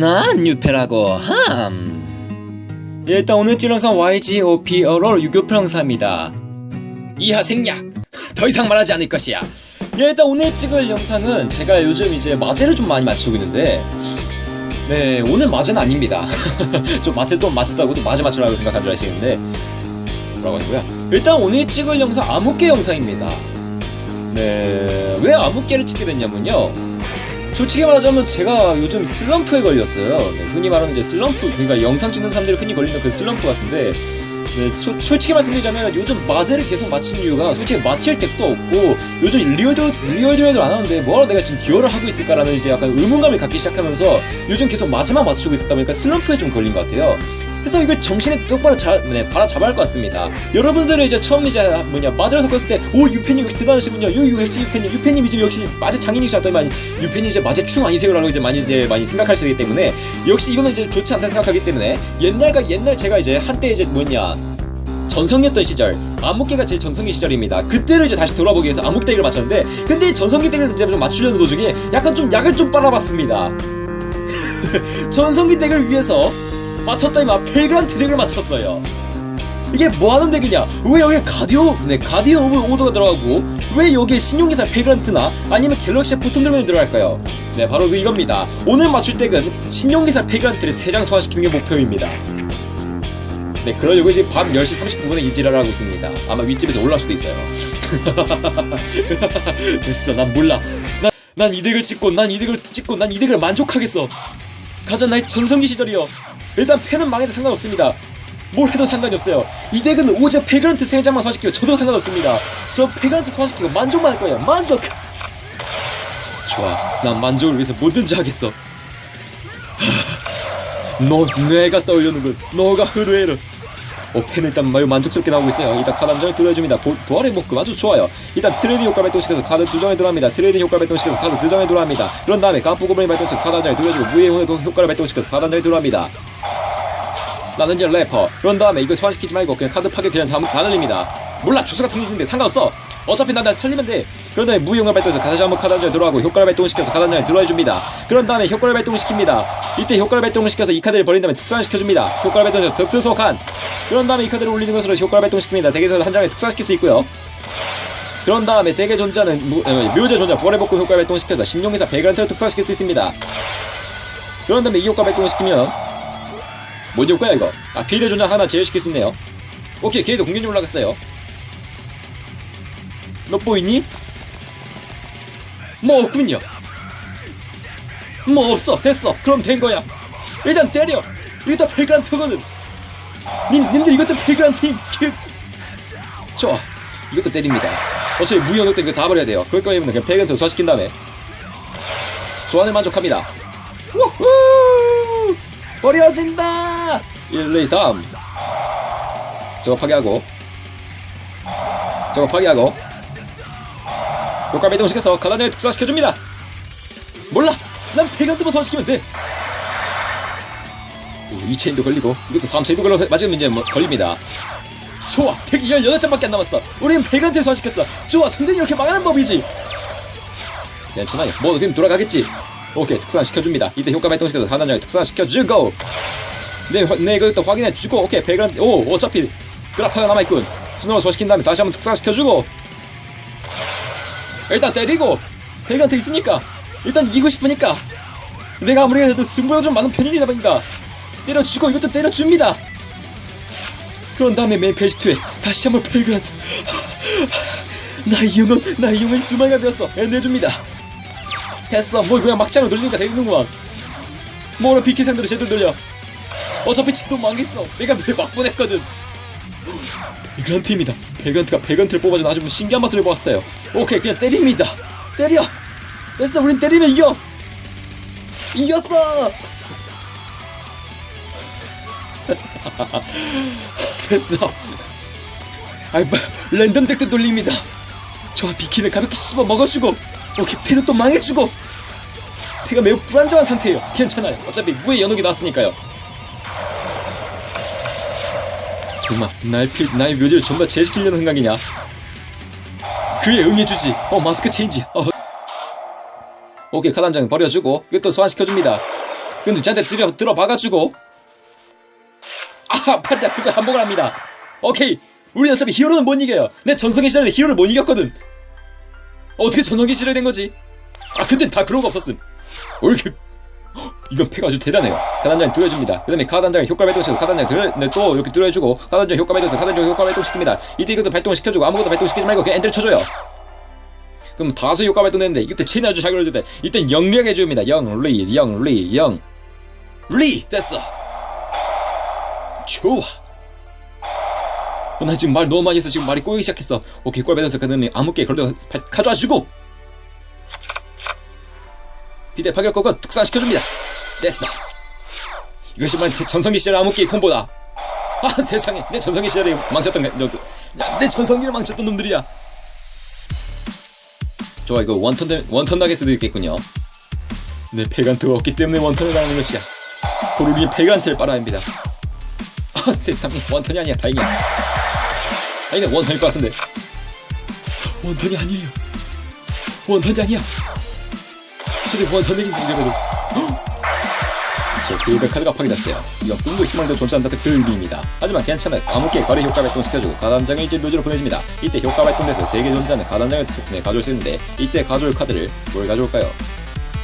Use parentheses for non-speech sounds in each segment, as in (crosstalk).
난 유패라고 함. 예, 일단 오늘 찍은 영상 YGOP어로 유교 평사입니다. 이하 생략! 더 이상 말하지 않을 것이야. 예, 일단 오늘 찍을 영상은 제가 요즘 이제 마제를 좀 많이 맞추고 있는데 네, 오늘 마제는 아닙니다. (laughs) 좀 마제 또 맞췄다고도 마제 맞추라고 생각한 줄 아시겠는데 뭐라고 하고요. 일단 오늘 찍을 영상 암흑개 영상입니다. 네, 왜 암흑개를 찍게 됐냐면요. 솔직히 말하자면 제가 요즘 슬럼프에 걸렸어요. 네, 흔히 말하는 이제 슬럼프, 그러니까 영상 찍는 사람들이 흔히 걸리는 그 슬럼프 같은데, 네, 소- 솔직히 말씀드리자면 요즘 마제를 계속 맞힌 이유가 솔직히 맞힐 덱도 없고 요즘 리얼드 리얼드웨이도 안 하는데 뭐하러 내가 지금 기여를 하고 있을까라는 이제 약간 의문감을 갖기 시작하면서 요즘 계속 마지막 맞추고 있었다 보니까 슬럼프에 좀 걸린 것 같아요. 그래서 이걸 정신에 똑바로 자, 네, 바라잡아야 할 것 같습니다. 여러분들은 이제 처음 이제 뭐냐 마저를 섞었을 때 오 유팬님 역시 대단하시군요. 유 UFC 유팬님 유팬님 이제 역시 마제 장인이시더만 유팬님 이제 마제 충 아니세요라고 이제 많이 이제 많이 생각하시기 때문에 역시 이거는 이제 좋지 않다 생각하기 때문에 옛날과 옛날 제가 이제 한때 이제 뭐냐 전성기였던 시절 암흑기가 제 전성기 시절입니다. 그때를 이제 다시 돌아보기 위해서 암흑 덱을 맞췄는데 근데 전성기 덱을 이제 좀 맞추려는 도중에 약간 좀 약을 좀 빨아봤습니다. (laughs) 전성기 덱을 위해서 맞췄더니만 펠그란트 덱을 맞췄어요. 이게 뭐하는 덱이냐? 왜 여기에 가디오, 네, 가디언 오브 오더가 들어가고, 왜 여기에 신용기사 펠그란트나 아니면 갤럭시의 포톤 드래곤이 들어갈까요? 네, 바로 그 이겁니다. 오늘 맞출 덱은 신용기사 펠그란트를 3장 소환시키는 게 목표입니다. 네, 그러려고 이제 밤 10시 39분에 인지를 하고 있습니다. 아마 윗집에서 올라올 수도 있어요. (laughs) 됐어, 난 몰라. 난, 난이 덱을 찍고, 난이 덱을 찍고, 난이 덱을 만족하겠어. 가자, 나의 전성기 시절이요. 일단 팬은 망해도 상관없습니다. 뭘 해도 상관이 없어요. 이 덱은 오직 페그란트 세장만 소환시키고 저도 상관없습니다. 저 페그란트 소환시키고 만족만 할 거예요. 만족! 좋아. 난 만족을 위해서 뭐든지 하겠어. 너, 내가 떠올려는군. 너가 흐르에르. 오, 펜은 일단 매우 만족스럽게 나오고 있어요. 일단 카드 한 장을 들어줍니다. 보- 부활의 목금 아주 좋아요. 일단 트레이딩 효과 발동시켜서 카드 두 장을 들어갑니다. 트레이딩 효과 발동시켜서 카드 두 장을 들어갑니다. 그런 다음에 깜pu 고블린 발동시켜서 카드 한 장을 들어주고 무의 효- 효과를 발동시켜서 카드 한 장을 들어갑니다. 나는 이제 래퍼. 그런 다음에 이거 소환시키지 말고 그냥 카드 파괴 그냥 다, 다 날립니다. 몰라 주소가 등기인데 상관없어. 어차피 난날 살리면 돼. 그런 다음에 무용을 발동해서 다시 한번 장을 들어가고 효과를 발동시켜서 장을 들어해줍니다. 그런 다음에 효과를 발동시킵니다. 이때 효과를 발동시켜서 이 카드를 버린 다음에 특산시켜줍니다. 효과를 발동해서 득수 소환. 그런 다음에 이 카드를 올리는 것으로 효과를 발동시킵니다. 덱에서 한 장을 특산시킬 수 있고요. 그런 다음에 덱에 존재하는 무, 어, 묘제 존재 부활의 복구 효과를 발동시켜서 신용기사 베그란트를 특산시킬 수 있습니다. 그런 다음에 이 효과 발동시키면 뭔 효과야 이거? 아 비례 존재 하나 제외시킬 수 있네요. 오케이 걔도 공격력 올라갔어요. 너 보이니? 뭐 없군요. 뭐 없어 됐어 그럼 된 거야. 일단 때려. 이거 다 베그란트거든. 님, 님들 이것도 베그란트임. 그... 좋아. 이것도 때립니다. 어차피 무연력 때문에 이거 다 버려야 돼요. 그럴 거면 그냥 베그란트 소화시킨 다음에 소환을 만족합니다. 우후! 버려진다! 1, 2, 3. 저거 파괴하고. 저거 파괴하고. 효과 배동시켜서 가단을 특수화시켜줍니다. 몰라! 난 베간트만 소환시키면 돼! 오, 2체인도 걸리고, 이것도 3체인도 걸려, 맞으면 이제 뭐, 걸립니다. 좋아! 덱이 18장밖에 안 남았어! 우린 베간트 소환시켰어! 좋아! 상대는 이렇게 망하는 법이지! 괜찮아요. 뭐 어떻게든 돌아가겠지. 오케이 특수화 시켜줍니다. 이때 효과 발동시켜서 하나장에 특수화 시켜주고. 네, 화- 네 이것도 확인해 주고. 오케이 배관. 오 어차피 그라파가 남아있군. 순으로 소화시킨 다음에 다시 한번 특수화 시켜주고. 일단 때리고. 배관트 있으니까. 일단 이기고 싶으니까. 내가 아무리 해도 승부가 좀 많은 편이다 보니까 때려주고 이것도 때려줍니다. 그런 다음에 메인 페이지 2에 다시 한번 펠그란트 (laughs) 나의 영혼 나의 영혼이 두 마리가 되었어 애내줍니다 됐어 뭘 그냥 막장으로 돌리니까 되는구만 뭐로 비키생들을 제대로 돌려 어차피 집도 망했어. 내가 왜막 보냈거든. 벨간트입니다. 벨간트가 벨간트를 뽑아준 아주 신기한 맛을 보았어요. 오케이 그냥 때립니다. 때려! 됐어 우린 때리면 이겨! 이겼어! (laughs) 됐어. 아이 뭐 랜덤 덱도 돌립니다. 좋아 비키는 가볍게 씹어 먹어주고 오케이 패는 또 망해주고. 패가 매우 불안정한 상태예요. 괜찮아요. 어차피 무의 연옥이 나왔으니까요 정말 나의 필 나의 묘지를 전부 다 제시키려는 생각이냐? 그에 응해주지. 어 마스크 체인지. 어. 오케이 카드 한 장 버려주고 이것도 소환시켜줍니다. 근데 쟤한테 들어, 들어 박아주고. 아 팔자 그거 한복을 합니다. 오케이. 우리 어차피 히어로는 못 이겨요. 내 전성기 시절에 히어로를 못 이겼거든. 어떻게 전성기 시절이 된 거지? 아 그땐 다 그런 거 없었음. 올그 이건 패가 아주 대단해요. 가단장이 들어줍니다. 그 다음에 가단장이 효과 발동시켜서 가단장이 들어, 네, 또 이렇게 들어주고 가단장 효과 발동해서 가단장 효과 발동시킵니다. 이때 이것도 발동시켜주고 아무것도 발동시키지 말고 그냥 엔드를 쳐줘요. 그럼 다수 효과 발동되는데 이때 체인이 아주 잘 걸려줄 때 이땐 영리하게 해줍니다. 영 리 영 리 영 리! 됐어. 좋아. 어, 나 지금 말 너무 많이 해서 지금 말이 꼬이기 시작했어. 오케이 꼴 배면서 그 다음에 아무게 걸려 가져와 주고. 비대 파격거가 특산시켜줍니다 됐어. 이것이 만 전성기 시절 암흑기 콤보다. 아 세상에. 내 전성기 시절에 망쳤던 게- 너, 야, 내 전성기를 망쳤던 놈들이야. 좋아 이거 원턴 되- 원턴 나게 수도 있겠군요. 내 페간트가 없기 때문에 원턴을 당하는 것이야. 고르기 페간트를 빨아야 합니다. 아 세상에. 원턴이 아니야. 다행이야. 아니네 원턴일 것 같은데. 원턴이 아니에요. 원턴이 아니야. 저기 원턴이 이거거든 제 그일백 카드가 파괴됐어요. 이건 꿈도 희망도 존재한다 그 의미입니다. 하지만 괜찮아요. 과묵계 거래 효과 발동시켜주고 가단장을 이제 묘지로 보내줍니다. 이때 효과 발동돼서 대기 존재하는 가단장을 네, 가져올 수 있는데 이때 가져올 카드를 뭘 가져올까요?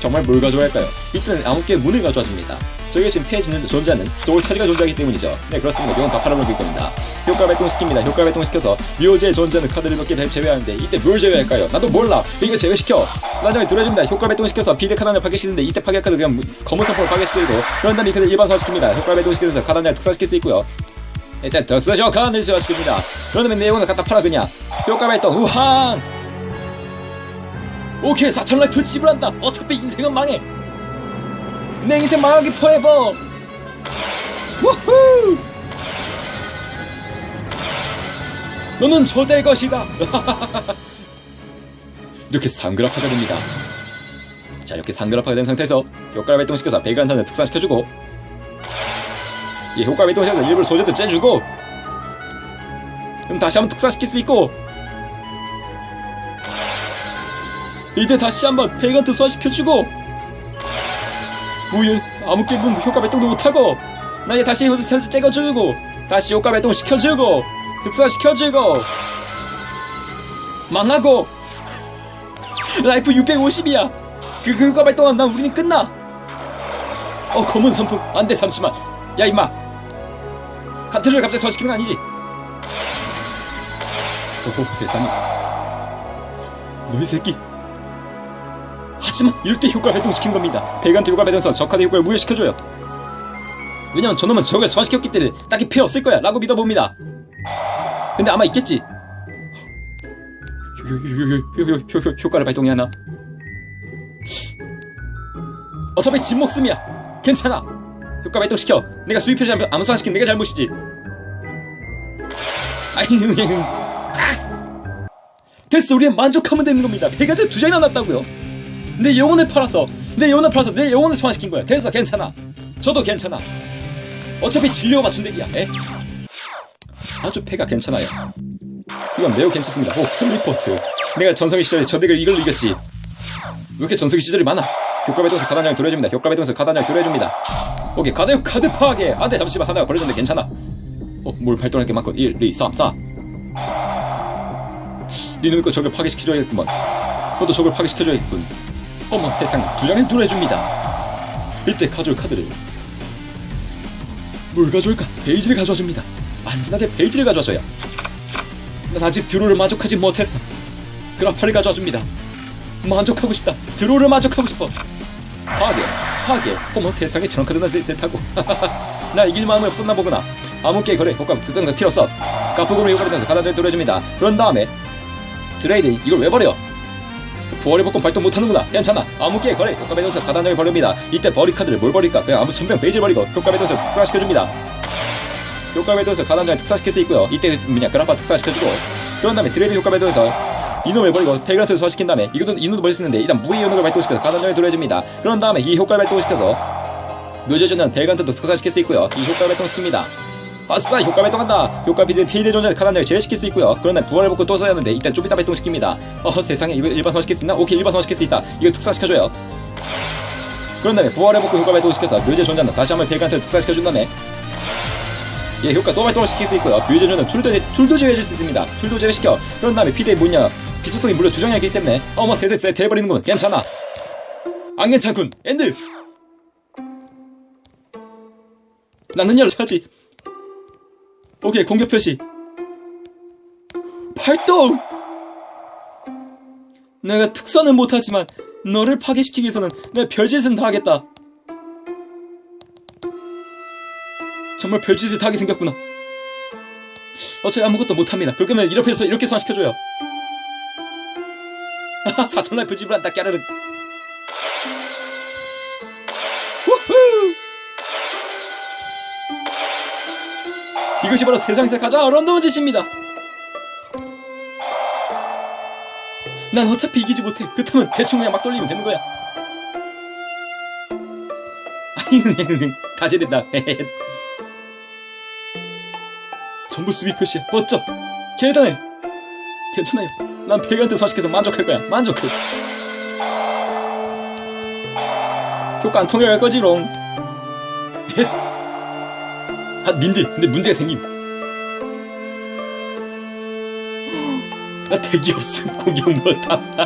정말 뭘 가져야 할까요? 이때는 아무개 문을 가져와 줍니다. 저희가 지금 폐지는 존재하는 소울 차지가 존재하기 때문이죠. 네 그렇습니다. 이건 다 팔아먹을 겁니다. 효과 발동시킵니다. 효과 발동시켜서 묘지에 존재하는 카드를 몇 개 제외하는데 이때 뭘 제외할까요? 나도 몰라. 이거 제외시켜. 나중에 들어줍니다. 효과 발동시켜서 비대 카단을 파괴시키는데 이때 파괴 카드 그냥 검은 선포를 파괴시키고 그런 다음에 이 카드 일반화시킵니다. 효과 발동시켜서 카단을 특사시킬 수 있고요. 일단 덕스저 카단을 실화시킵니다. 그런 다음에 내용을 갖다 팔아 그냥 효과 발동 우한 오케이 4천 라이프 지불한다. 어차피 인생은 망해. 내 인생 망하기 포에버 우후! 너는 저될 것이다. (laughs) 이렇게 상그라파가 됩니다. 자 이렇게 상그라파가 된 상태에서 효과를 발동시켜서 베이그란탄을 특산시켜주고 이 효과 발동시켜서 일부러 소재도 째주고 그럼 다시 한번 특산시킬 수 있고 이때 다시 한번 베이건트 소화시켜주고. 우유 아무 게임 효과 발동도 못하고 나 이제 다시 이것을 살짝 째가주고 다시 효과 발동 시켜주고 특사시켜주고. 망하고. (laughs) 라이프 650이야. 그, 그 효과 발동한 난 우리는 끝나. 어 검은 선풍. 안돼 잠시만. 야 임마. 카트를 갑자기 소화시키는 거 아니지? 오호 세상에. 너희 새끼 하지만 이럴 때 효과 발동시킨 겁니다. 효과 발동해서 적카드 효과를 무효시켜줘요. 왜냐면 저놈은 적을 소화시켰기 때문에 딱히 피해 없을 거야 라고 믿어봅니다. 근데 아마 있겠지. 효과를 발동해야 하나? 어차피 집 목숨이야. 괜찮아. 효과 발동시켜. 내가 수입표시 아무 소화시킨 내가 잘못이지. 아잉, 아! 됐어, 우리는 만족하면 되는 겁니다. 배가드 두 장이나 났다고요. 내 영혼을 팔아서 내 영혼을 팔아서 내 영혼을 소환시킨 거야. 됐어, 괜찮아. 저도 괜찮아. 어차피 진료가 맞춘 덱이야. 에? 아주 패가 괜찮아요. 이건 매우 괜찮습니다. 오, 홈리포트. 내가 전성기 시절에 저 덱을 이걸로 이겼지. 왜 이렇게 전성기 시절이 많아? 효과 발동해서 가단장을 들어줍니다. 효과 발동해서 가단장을 들어줍니다. 오케이, 가드, 카드 파괴! 안 돼, 잠시만. 하나가 버려졌는데 괜찮아. 어, 뭘 발동할 게 많군. 1, 2, 3, 4. 니는 거 적을 파괴시켜줘야겠구먼. 너도 적을 파괴시켜줘야겠군. 어머 세상에 두 장을 누려줍니다. 이때 가져올 카드를 뭘 가져올까? 베이지를 가져와줍니다. 안전하게 베이지를 가져와줘요. 난 아직 드로를 만족하지 못했어. 그라파를 가져와줍니다. 만족하고 싶다. 드로를 만족하고 싶어. 파괴, 파괴. 어머 세상에 저런 카드나 세트하고. (laughs) 나 이길 마음이 없었나 보구나. 아무 게 거래, 복감, 그건 그 필요 없어. 까프금을 요구하면서 가단을 누려줍니다. 그런 다음에 드레이드 이걸 왜 버려? 부활의 복권 발동 못하는구나. 괜찮아. 아무기에 거래 효과 배동서 가단장을 버립니다. 이때 버리 카드를 뭘 버릴까? 그냥 아무 천병 베이지를 버리고 효과 배동서 특사시켜줍니다. 효과 배동서 가단장을 특사시킬 수 있고요. 이때 뭐냐 그라파 특사시켜주고. 그런 다음에 드레이드 효과 배동서 이놈을 버리고 페그란트를 소화시킨 다음에 이것도 이놈도 버릴 수 있는데 일단 무의 연속을 발동시켜서 가단장을 들어줍니다. 그런 다음에 이 효과를 발동시켜서 묘제전은 페그란트도 특사시킬 수 있고요. 이 효과를 발동시킵니다 아싸 효과 발동한다 효과 비드 피드 존재 카단장을 제외시킬 수 있고요 그런데 부활을 벗고 또 써야 하는데 일단 좀 이따 발동시킵니다 어 세상에 이거 일반성시킬 수 있나? 오케이 일반성시킬 수 있다 이거 특사시켜줘요 그런 다음에 부활해먹고 효과 발동시켜서 묘제 존재한다 다시 한번 베이간트를 특사시켜준 다음에 예, 효과 또 발동을 시킬 수 있고요. 존재는 툴도, 툴도 제외해줄 수 있습니다. 툴도 제외시켜. 그런 다음에 피드의 뭐냐 비속성이 무려 두 장이나 있기 때문에 어머 세대 세트 해버리는군. 괜찮아. 안 괜찮군. 엔드. 나는 열차지. 오케이 공격 표시. 발동. 내가 특선은 못하지만 너를 파괴시키기 위해서는 내 별짓은 다 하겠다. 정말 별짓을 다 하게 생겼구나. 어차피 아무것도 못합니다. 거면 이렇게 해서 이렇게 소환시켜줘요. 하하, 사천 라이프 지불한다, 까르르. 이것이 바로 세상에서 가장 어려운 짓입니다. 난 어차피 이기지 못해. 그렇다면 대충 그냥 막 돌리면 되는 거야. 아이, (laughs) 응응, 다 제됐다. (laughs) 전부 수비 표시야. 멋져. 대단해. 괜찮아요. 난 배그한테 소식해서 만족할 거야. 만족해. (laughs) 효과 안 통해갈 거지롱. 헷. 아, 님들. 근데 문제가 생김. 나 대기 없음 공격 못함. (laughs)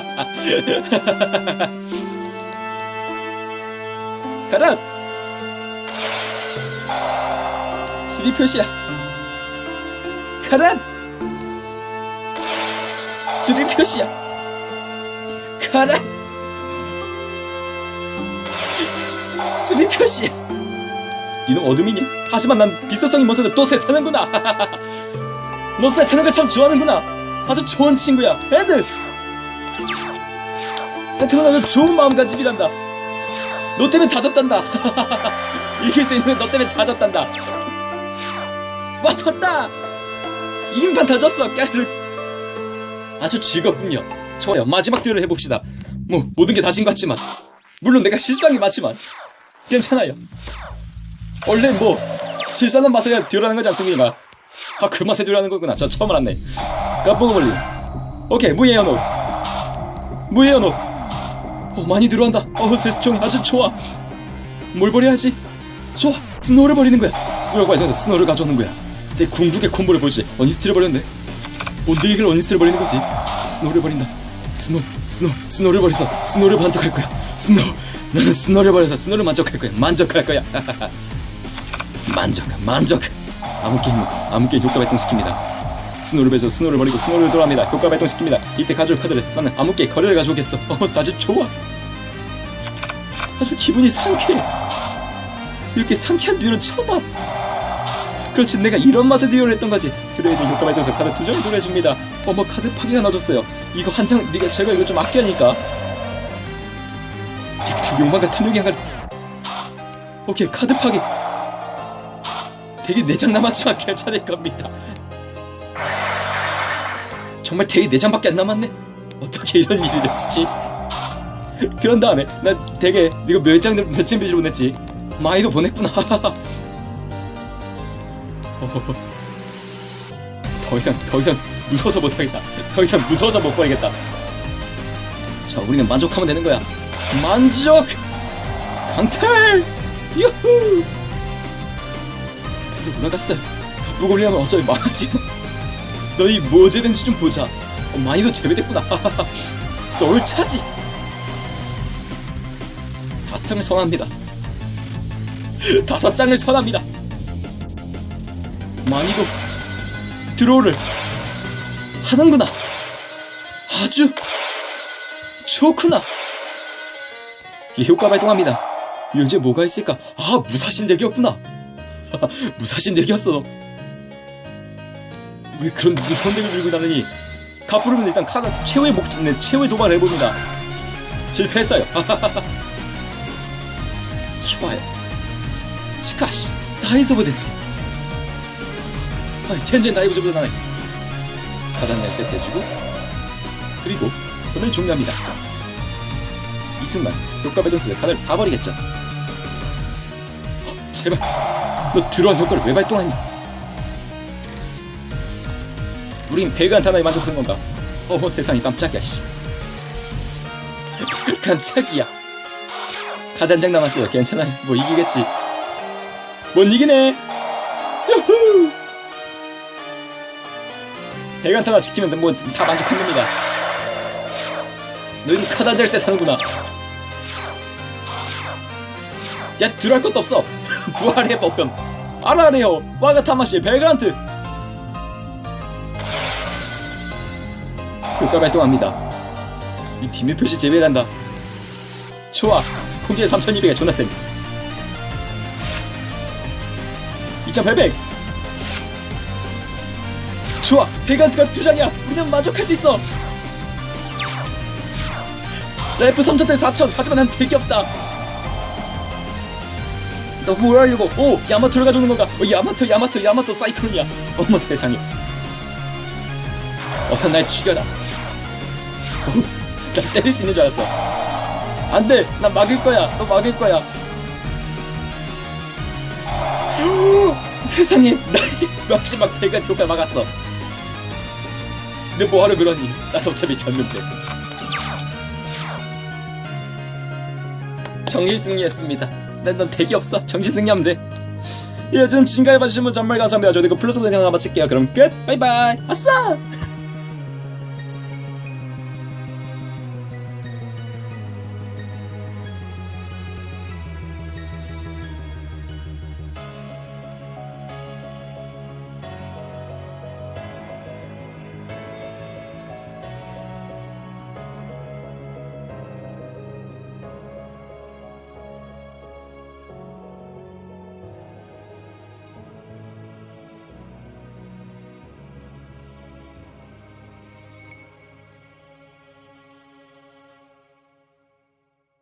가라. 수비 표시야. 가라! 수리 표시야. 가라! 수리 표시야. 이놈 어둠이니? 하지만 난 비서성이 멋서도 또 세타는구나. 너 (laughs) 세타는 걸 참 좋아하는구나. 아주 좋은 친구야. 헤드! 세타는 아주 좋은 마음가짐이란다. 너 때문에 다 졌단다. (laughs) 이길 수 있는 너 때문에 다 졌단다. 맞췄다! 이긴판 다 졌어 까르르 아주 즐겁군요 좋아요 마지막 듀얼을 해봅시다 뭐 모든 게 다진 것 같지만 물론 내가 실상이 맞지만 괜찮아요 원래 뭐 실사는 맛에 듀얼하는 거지 않습니까? 아 그 맛에 듀얼하는 거구나. 저 처음 알았네. 깜빡거리 오케이 무예연호 무예연호 어. 많이 들어간다. 어 세수총이 아주 좋아. 뭘 버려야지? 좋아. 스노우를 버리는 거야. 스노우가 아니라 스노우를 가져오는 거야. 내 궁극의 콤보를 보여주지. 어니스트를 버렸네. 본드기를 어니스트를 버리는 거지. 스노우를 버린다. 스노우 스노우 스노우를 버려서 스노우를 만족할 거야. 스노우. 나는 스노우를 버려서 스노우를 만족할 거야. 만족할 거야 (laughs) 만족 만족. 아무 게임 아무 게임 효과 발동시킵니다. 스노우를 베서 스노우를 버리고 스노우를 돌아옵니다. 효과 발동시킵니다. 이때 가져올 카드를 나는 아무 게임 거래를 가져오겠어. 어 아주 좋아. 아주 기분이 상쾌해. 이렇게 상쾌한 듀얼은 처음 봐. 그렇지 내가 이런 맛에 듀얼을 했던 거지. 트레이드 효과 발동해서 카드 두 장을 돌려줍니다. 어머 카드 파괴가 넣어줬어요. 이거 한 장 네가 제가 이거 좀 아껴야니까. 욕망과 탐욕이 한가 오케이 카드 파괴 되게 4장 남았지만 괜찮을 겁니다 정말 되게 4장밖에 안 남았네 어떻게 이런 일이 됐지 그런 다음에 나 되게 이거 몇 장 몇장 비주로 보냈지 많이도 보냈구나 (laughs) 더 이상 더 이상 무서워서 못하겠다. 더 이상 무서워서 못 보내겠다. 자, 우리는 만족하면 되는 거야. 만족! 강탈! 유후! 강탈이 올라갔어. 가쁘고 올리면 어차피 망하지. 너희 뭐 제된지 좀 보자. 어, 많이도 재배됐구나. 소울 차지. (laughs) 다섯 장을 선합니다. 다섯 장을 선합니다. 많이도 드로우를 하는구나. 아주 좋구나. 이 효과 발동합니다. 이제 뭐가 있을까? 아 무사신 덱이었구나. (laughs) 무사신 덱이었어 너. 왜 그런 무서운 덱을 들고 다니니? 가프르면 일단 카드 최후의 목, 네, 최후의 도발을 해봅니다. 실패했어요. (laughs) 좋아요. 시카시 다이소브 데스. 아, 젠젠 다이브 좀 나네. 가단 날 세트해주고 그리고 오늘 종료합니다. 이 순간 효과 배동스의 카드를 다 버리겠죠. 어, 제발 너 들어온 효과를 왜 발동하니? 우린 배그한테 하나에 만족하는 건가? 어머 세상이 깜짝이야 씨. (laughs) 깜짝이야. 카드 한장 남았어요. 괜찮아요. 뭐 이기겠지. 못 이기네. 유후. 해간타가 지키면 뭐 다 만족한 겁니다. 한 장을 세트하는구나. 야, 들어할 것도 없어. 부활의 볶음. 알아래요. 와가타마시 벨그란트. 효과 발동합니다. 이 비밀 표시 제외한다. 좋아. 공기의 3200에 존나 쌤. 2800. 좋아. 벨그란트가 두 장이야. 우리는 만족할 수 있어. 나 F 3000대 4000. 하지만 난 되게 없다. 너뭘 하려고? 오! 야마토를 가져오는 건가? 어, 야마토, 야마토, 야마토 사이클론이야. 어머 세상에. 어서 날 죽여라. 오, 나 때릴 수 있는 줄 알았어. 안 돼! 난 막을 거야! 너 막을 거야! (gasps) 세상에! 나이 마지막 배가 효과를 막았어. 근데 뭐하러 그러니? 나 어차피 졌는데. 정실 승리했습니다. 난, 난 대기 없어. 정실승리하면 돼. 예, 저는 봐주신 분 정말 감사합니다. 저도 이거 플러스 영상 마칠게요. 그럼 끝! 바이바이! 아싸!